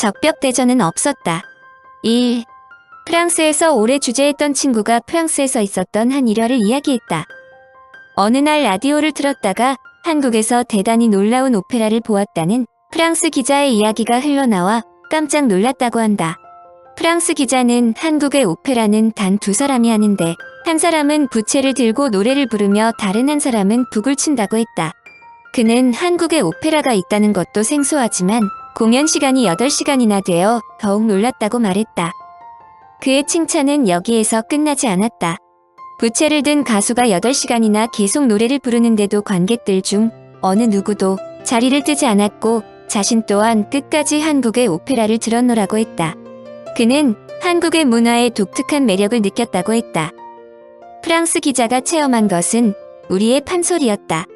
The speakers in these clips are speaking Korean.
적벽 대전은 없었다. 1. 프랑스에서 오래 주재했던 친구가 프랑스에서 있었던 한 일화를 이야기했다. 어느 날 라디오를 틀었다가 한국에서 대단히 놀라운 오페라를 보았다는 프랑스 기자의 이야기가 흘러나와 깜짝 놀랐다고 한다. 프랑스 기자는 한국의 오페라는 단 두 사람이 하는데 한 사람은 부채를 들고 노래를 부르며 다른 한 사람은 북을 친다고 했다. 그는 한국에 오페라가 있다는 것도 생소하지만 공연 시간이 8시간이나 되어 더욱 놀랐다고 말했다. 그의 칭찬은 여기에서 끝나지 않았다. 부채를 든 가수가 8시간이나 계속 노래를 부르는데도 관객들 중 어느 누구도 자리를 뜨지 않았고 자신 또한 끝까지 한국의 오페라를 들었노라고 했다. 그는 한국의 문화의 독특한 매력을 느꼈다고 했다. 프랑스 기자가 체험한 것은 우리의 판소리였다.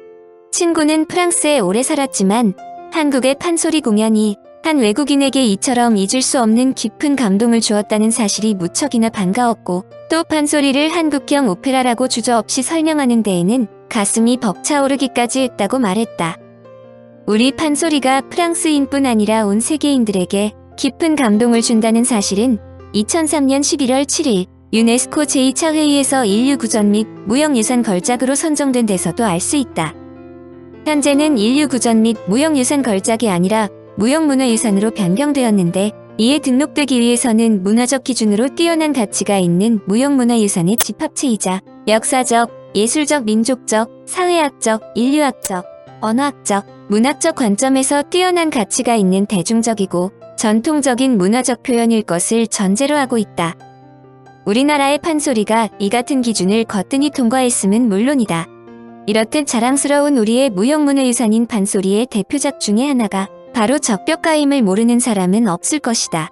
친구는 프랑스에 오래 살았지만 한국의 판소리 공연이 한 외국인에게 이처럼 잊을 수 없는 깊은 감동을 주었다는 사실이 무척이나 반가웠고 또 판소리를 한국형 오페라라고 주저없이 설명하는 데에는 가슴이 벅차오르기까지 했다고 말했다. 우리 판소리가 프랑스인뿐 아니라 온 세계인들에게 깊은 감동을 준다는 사실은 2003년 11월 7일 유네스코 제2차 회의에서 인류 구전 및 무형유산 걸작으로 선정된 데서도 알 수 있다. 현재는 인류 구전 및 무형유산 걸작이 아니라 무형문화유산으로 변경되었는데 이에 등록되기 위해서는 문화적 기준으로 뛰어난 가치가 있는 무형문화유산의 집합체이자 역사적, 예술적, 민족적, 사회학적, 인류학적, 언어학적, 문학적 관점에서 뛰어난 가치가 있는 대중적이고 전통적인 문화적 표현일 것을 전제로 하고 있다. 우리나라의 판소리가 이 같은 기준을 거뜬히 통과했음은 물론이다. 이렇듯 자랑스러운 우리의 무형문화 유산인 판소리의 대표작 중의 하나가 바로 적벽가임을 모르는 사람은 없을 것이다.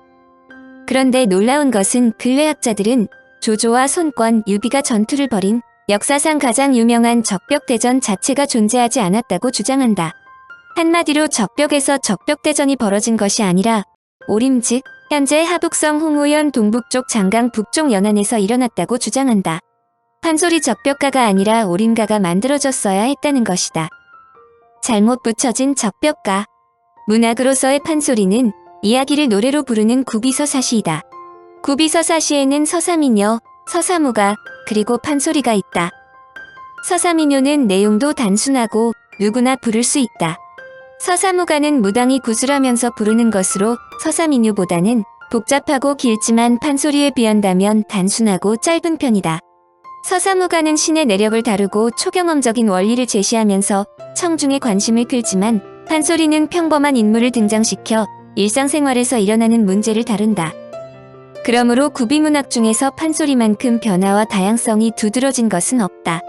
그런데 놀라운 것은 근래학자들은 조조와 손권, 유비가 전투를 벌인 역사상 가장 유명한 적벽대전 자체가 존재하지 않았다고 주장한다. 한마디로 적벽에서 적벽대전이 벌어진 것이 아니라 오림 즉 현재 하북성 홍오현 동북쪽 장강 북쪽 연안에서 일어났다고 주장한다. 판소리 적벽가가 아니라 오림가가 만들어졌어야 했다는 것이다. 잘못 붙여진 적벽가. 문학으로서의 판소리는 이야기를 노래로 부르는 구비서사시이다. 구비서사시에는 서사민요, 서사무가, 그리고 판소리가 있다. 서사민요는 내용도 단순하고 누구나 부를 수 있다. 서사무가는 무당이 구슬하면서 부르는 것으로 서사민요보다는 복잡하고 길지만 판소리에 비한다면 단순하고 짧은 편이다. 서사무가는 신의 내력을 다루고 초경험적인 원리를 제시하면서 청중의 관심을 끌지만 판소리는 평범한 인물을 등장시켜 일상생활에서 일어나는 문제를 다룬다. 그러므로 구비문학 중에서 판소리만큼 변화와 다양성이 두드러진 것은 없다.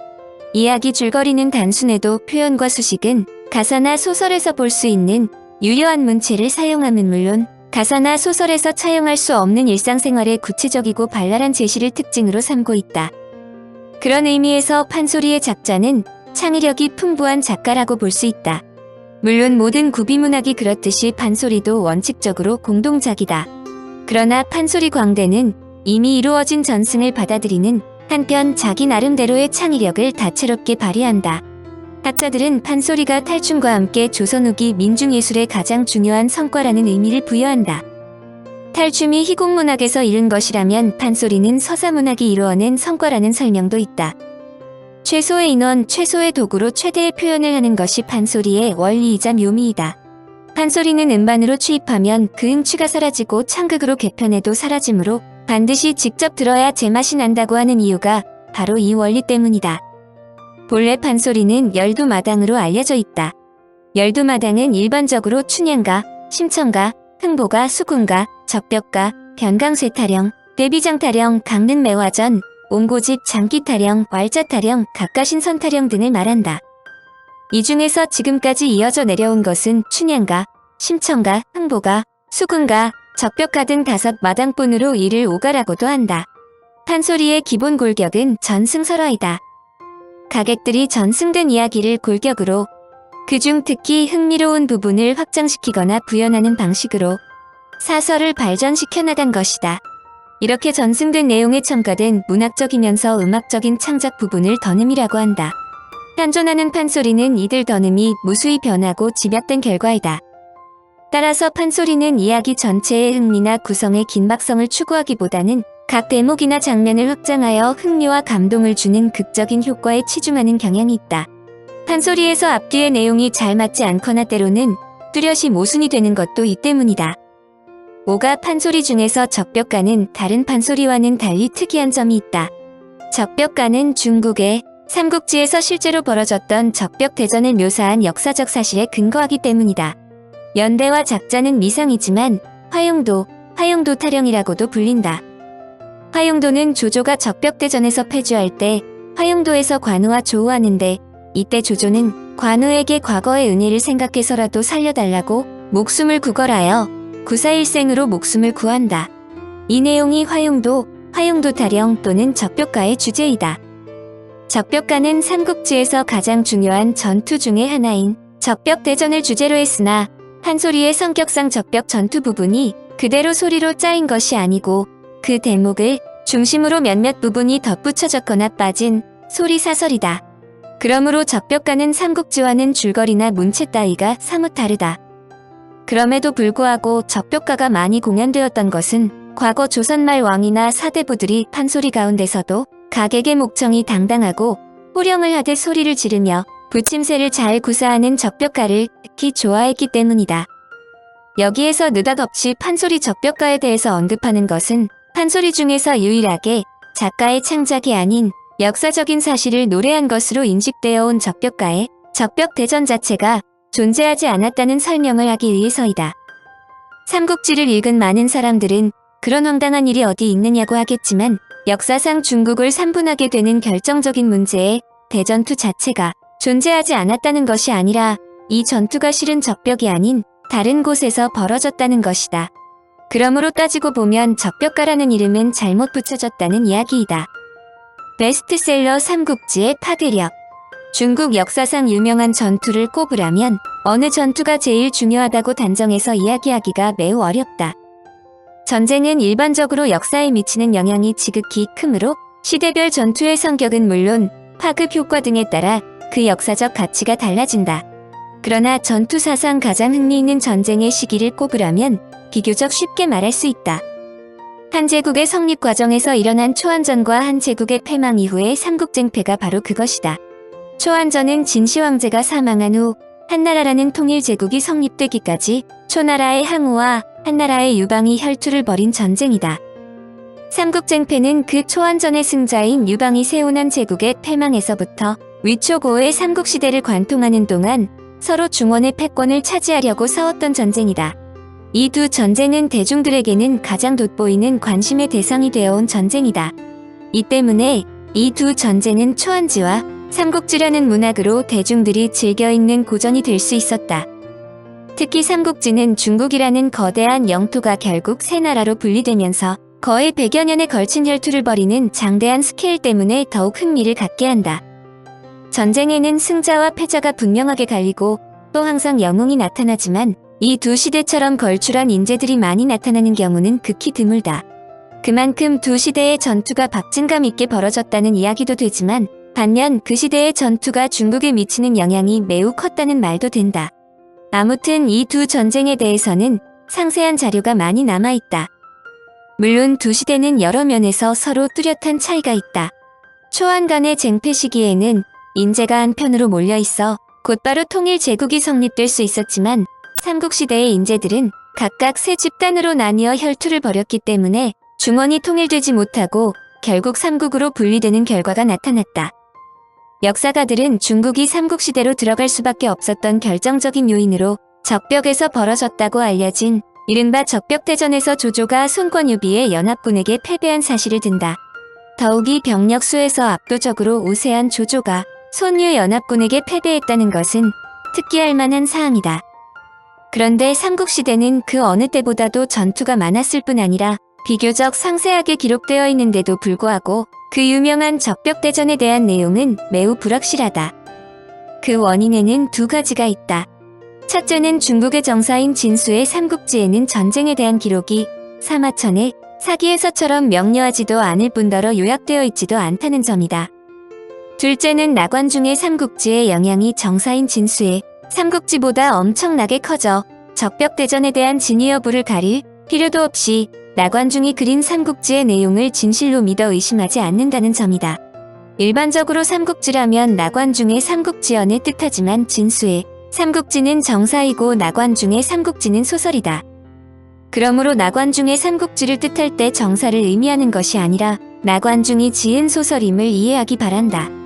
이야기 줄거리는 단순해도 표현과 수식은 가사나 소설에서 볼 수 있는 유려한 문체를 사용함은 물론 가사나 소설에서 차용할 수 없는 일상생활의 구체적이고 발랄한 제시를 특징으로 삼고 있다. 그런 의미에서 판소리의 작자는 창의력이 풍부한 작가라고 볼 수 있다. 물론 모든 구비문학이 그렇듯이 판소리도 원칙적으로 공동작이다. 그러나 판소리 광대는 이미 이루어진 전승을 받아들이는 한편 자기 나름대로의 창의력을 다채롭게 발휘한다. 학자들은 판소리가 탈춤과 함께 조선 후기 민중예술의 가장 중요한 성과라는 의미를 부여한다. 탈춤이 희곡문학에서 이룬 것이라면 판소리는 서사문학이 이루어낸 성과라는 설명도 있다. 최소의 인원, 최소의 도구로 최대의 표현을 하는 것이 판소리의 원리이자 묘미이다. 판소리는 음반으로 취입하면 그 음취가 사라지고 창극으로 개편해도 사라지므로 반드시 직접 들어야 제맛이 난다고 하는 이유가 바로 이 원리 때문이다. 본래 판소리는 열두마당으로 알려져 있다. 열두마당은 일반적으로 춘향가, 심청가, 흥보가, 수군가, 적벽가, 변강쇠 타령, 대비장 타령, 강릉 매화전, 옹고집, 장기 타령, 왈자 타령, 각가신선 타령 등을 말한다. 이 중에서 지금까지 이어져 내려온 것은 춘향가, 심청가, 흥보가, 수군가, 적벽가 등 다섯 마당본으로 이를 오가라고도 한다. 판소리의 기본 골격은 전승설화이다. 가객들이 전승된 이야기를 골격으로 그중 특히 흥미로운 부분을 확장시키거나 구현하는 방식으로 사설을 발전시켜 나간 것이다. 이렇게 전승된 내용에 첨가된 문학적이면서 음악적인 창작 부분을 던음이라고 한다. 현존하는 판소리는 이들 던음이 무수히 변하고 집약된 결과이다. 따라서 판소리는 이야기 전체의 흥미나 구성의 긴박성을 추구하기보다는 각 대목이나 장면을 확장하여 흥미와 감동을 주는 극적인 효과에 치중하는 경향이 있다. 판소리에서 앞뒤의 내용이 잘 맞지 않거나 때로는 뚜렷이 모순이 되는 것도 이 때문이다. 오가 판소리 중에서 적벽가는 다른 판소리와는 달리 특이한 점이 있다. 적벽가는 중국의 삼국지에서 실제로 벌어졌던 적벽 대전을 묘사한 역사적 사실에 근거하기 때문이다. 연대와 작자는 미상이지만 화용도, 화용도 타령이라고도 불린다. 화용도는 조조가 적벽대전에서 패주할 때 화용도에서 관우와 조우하는데 이때 조조는 관우에게 과거의 은혜를 생각해서라도 살려달라고 목숨을 구걸하여 구사일생으로 목숨을 구한다. 이 내용이 화용도, 화용도 타령 또는 적벽가의 주제이다. 적벽가는 삼국지에서 가장 중요한 전투 중의 하나인 적벽대전을 주제로 했으나 한소리의 성격상 적벽 전투 부분이 그대로 소리로 짜인 것이 아니고 그 대목을 중심으로 몇몇 부분이 덧붙여졌거나 빠진 소리 사설이다. 그러므로 적벽가는 삼국지와는 줄거리나 문체 따위가 사뭇 다르다. 그럼에도 불구하고 적벽가가 많이 공연되었던 것은 과거 조선말 왕이나 사대부들이 판소리 가운데서도 가객의 목청이 당당하고 호령을 하듯 소리를 지르며 부침새를 잘 구사하는 적벽가를 특히 좋아했기 때문이다. 여기에서 느닷없이 판소리 적벽가에 대해서 언급하는 것은 판소리 중에서 유일하게 작가의 창작이 아닌 역사적인 사실을 노래한 것으로 인식되어 온 적벽가의 적벽 대전 자체가 존재하지 않았다는 설명을 하기 위해서이다. 삼국지를 읽은 많은 사람들은 그런 황당한 일이 어디 있느냐고 하겠지만 역사상 중국을 삼분하게 되는 결정적인 문제에 대전투 자체가 존재하지 않았다는 것이 아니라 이 전투가 실은 적벽이 아닌 다른 곳에서 벌어졌다는 것이다. 그러므로 따지고 보면 적벽가라는 이름은 잘못 붙여졌다는 이야기이다. 베스트셀러 삼국지의 파괴력 중국 역사상 유명한 전투를 꼽으라면 어느 전투가 제일 중요하다고 단정해서 이야기하기가 매우 어렵다. 전쟁은 일반적으로 역사에 미치는 영향이 지극히 크므로 시대별 전투의 성격은 물론 파급 효과 등에 따라 그 역사적 가치가 달라진다. 그러나 전투 사상 가장 흥미있는 전쟁의 시기를 꼽으라면 비교적 쉽게 말할 수 있다. 한 제국의 성립 과정에서 일어난 초안전과 한 제국의 패망 이후의 삼국쟁패가 바로 그것이다. 초안전은 진시 황제가 사망한 후 한나라라는 통일 제국이 성립되기까지 초나라의 항우와 한나라의 유방이 혈투를 벌인 전쟁이다. 삼국쟁패는 그 초안전의 승자인 유방이 세운한 제국의 패망에서부터 위초고의 삼국시대를 관통하는 동안 서로 중원의 패권을 차지하려고 싸웠던 전쟁이다. 이 두 전쟁은 대중들에게는 가장 돋보이는 관심의 대상이 되어온 전쟁이다. 이 때문에 이 두 전쟁은 초안지와 삼국지라는 문학으로 대중들이 즐겨 읽는 고전이 될 수 있었다. 특히 삼국지는 중국이라는 거대한 영토가 결국 세 나라로 분리되면서 거의 100여 년에 걸친 혈투를 벌이는 장대한 스케일 때문에 더욱 흥미를 갖게 한다. 전쟁에는 승자와 패자가 분명하게 갈리고 또 항상 영웅이 나타나지만 이 두 시대처럼 걸출한 인재들이 많이 나타나는 경우는 극히 드물다. 그만큼 두 시대의 전투가 박진감 있게 벌어졌다는 이야기도 되지만 반면 그 시대의 전투가 중국에 미치는 영향이 매우 컸다는 말도 된다. 아무튼 이 두 전쟁에 대해서는 상세한 자료가 많이 남아있다. 물론 두 시대는 여러 면에서 서로 뚜렷한 차이가 있다. 초안 간의 쟁패 시기에는 인재가 한편으로 몰려 있어 곧바로 통일 제국이 성립될 수 있었지만 삼국시대의 인재들은 각각 세 집단으로 나뉘어 혈투를 벌였기 때문에 중원이 통일되지 못하고 결국 삼국으로 분리되는 결과가 나타났다. 역사가들은 중국이 삼국시대로 들어갈 수밖에 없었던 결정적인 요인으로 적벽에서 벌어졌다고 알려진 이른바 적벽대전에서 조조가 손권유비의 연합군에게 패배한 사실을 든다. 더욱이 병력 수에서 압도적으로 우세한 조조가 손유 연합군에게 패배했다는 것은 특기할 만한 사항이다. 그런데 삼국시대는 그 어느 때보다도 전투가 많았을 뿐 아니라 비교적 상세하게 기록되어 있는데도 불구하고 그 유명한 적벽대전에 대한 내용은 매우 불확실하다. 그 원인에는 두 가지가 있다. 첫째는 중국의 정사인 진수의 삼국지에는 전쟁에 대한 기록이 사마천의 사기에서처럼 명료하지도 않을 뿐더러 요약되어 있지도 않다는 점이다. 둘째는 나관중의 삼국지의 영향이 정사인 진수의 삼국지보다 엄청나게 커져 적벽대전에 대한 진위 여부를 가릴 필요도 없이 나관중이 그린 삼국지의 내용을 진실로 믿어 의심하지 않는다는 점이다. 일반적으로 삼국지라면 나관중의 삼국지연을 뜻하지만 진수의 삼국지는 정사이고 나관중의 삼국지는 소설이다. 그러므로 나관중의 삼국지를 뜻할 때 정사를 의미하는 것이 아니라 나관중이 지은 소설임을 이해하기 바란다.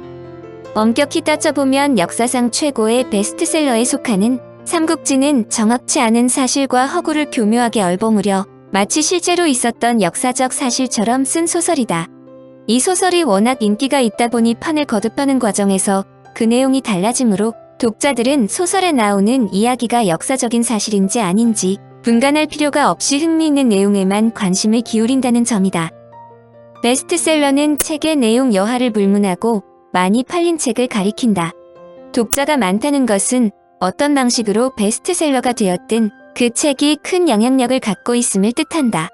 엄격히 따져보면 역사상 최고의 베스트셀러에 속하는 삼국지는 정확치 않은 사실과 허구를 교묘하게 얼버무려 마치 실제로 있었던 역사적 사실처럼 쓴 소설이다. 이 소설이 워낙 인기가 있다 보니 판을 거듭하는 과정에서 그 내용이 달라지므로 독자들은 소설에 나오는 이야기가 역사적인 사실인지 아닌지 분간할 필요가 없이 흥미있는 내용에만 관심을 기울인다는 점이다. 베스트셀러는 책의 내용 여하를 불문하고 많이 팔린 책을 가리킨다. 독자가 많다는 것은 어떤 방식으로 베스트셀러가 되었든 그 책이 큰 영향력을 갖고 있음을 뜻한다.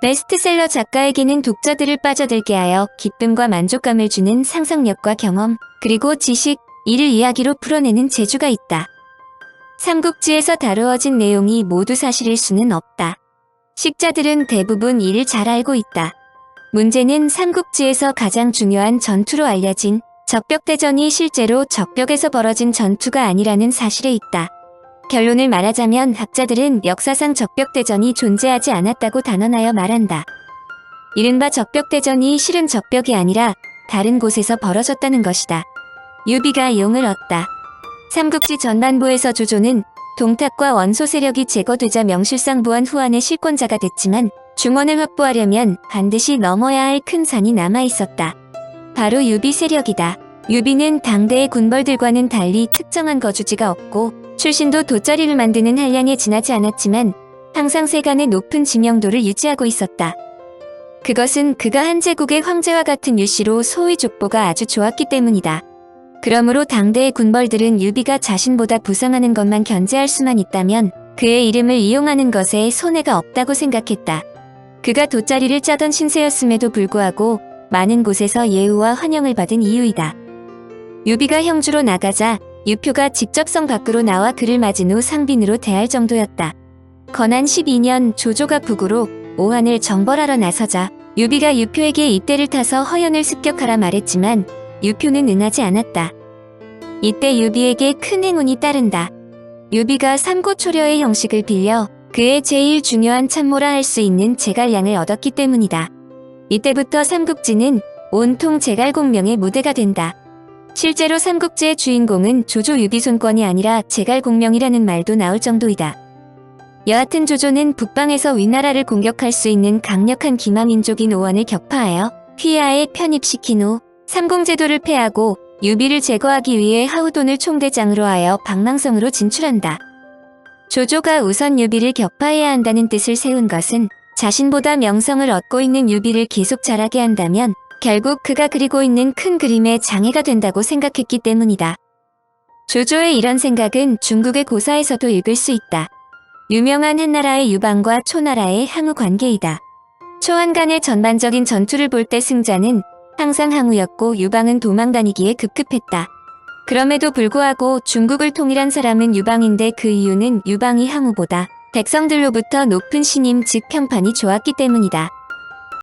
베스트셀러 작가에게는 독자들을 빠져들게 하여 기쁨과 만족감을 주는 상상력과 경험, 그리고 지식, 이를 이야기로 풀어내는 재주가 있다. 삼국지에서 다루어진 내용이 모두 사실일 수는 없다. 식자들은 대부분 이를 잘 알고 있다. 문제는 삼국지에서 가장 중요한 전투로 알려진 적벽대전이 실제로 적벽에서 벌어진 전투가 아니라는 사실에 있다. 결론을 말하자면 학자들은 역사상 적벽대전이 존재하지 않았다고 단언하여 말한다. 이른바 적벽대전이 실은 적벽이 아니라 다른 곳에서 벌어졌다는 것이다. 유비가 용을 얻다. 삼국지 전반부에서 조조는 동탁과 원소 세력이 제거되자 명실상 부한 후한의 실권자가 됐지만 중원을 확보하려면 반드시 넘어야 할 큰 산이 남아 있었다. 바로 유비 세력이다. 유비는 당대의 군벌들과는 달리 특정한 거주지가 없고 출신도 돗자리를 만드는 한량에 지나지 않았지만 항상 세간의 높은 지명도를 유지하고 있었다. 그것은 그가 한 제국의 황제와 같은 유씨로 소위 족보가 아주 좋았기 때문이다. 그러므로 당대의 군벌들은 유비가 자신보다 부상하는 것만 견제할 수만 있다면 그의 이름을 이용하는 것에 손해가 없다고 생각했다. 그가 돗자리를 짜던 신세였음에도 불구하고 많은 곳에서 예우와 환영을 받은 이유이다. 유비가 형주로 나가자 유표가 직접 성 밖으로 나와 그를 맞은 후 상빈으로 대할 정도였다. 건한 12년 조조가 북으로 오한을 정벌하러 나서자 유비가 유표에게 입대를 타서 허연을 습격하라 말했지만 유표는 응하지 않았다. 이때 유비에게 큰 행운이 따른다. 유비가 삼고초려의 형식을 빌려 그의 제일 중요한 참모라 할 수 있는 제갈량을 얻었기 때문이다. 이때부터 삼국지는 온통 제갈공명의 무대가 된다. 실제로 삼국지의 주인공은 조조 유비 손권이 아니라 제갈공명이라는 말도 나올 정도이다. 여하튼 조조는 북방에서 위나라를 공격할 수 있는 강력한 기마민족인 오원을 격파하여 휘하에 편입시킨 후 삼공제도를 폐하고 유비를 제거하기 위해 하우돈을 총대장으로 하여 박망성으로 진출한다. 조조가 우선 유비를 격파해야 한다는 뜻을 세운 것은 자신보다 명성을 얻고 있는 유비를 계속 자라게 한다면 결국 그가 그리고 있는 큰 그림에 장애가 된다고 생각했기 때문이다. 조조의 이런 생각은 중국의 고사에서도 읽을 수 있다. 유명한 한나라의 유방과 초나라의 항우 관계이다. 초한 간의 전반적인 전투를 볼 때 승자는 항상 항우였고 유방은 도망다니기에 급급했다. 그럼에도 불구하고 중국을 통일한 사람은 유방인데 그 이유는 유방이 항우보다 백성들로부터 높은 신임 즉 평판이 좋았기 때문이다.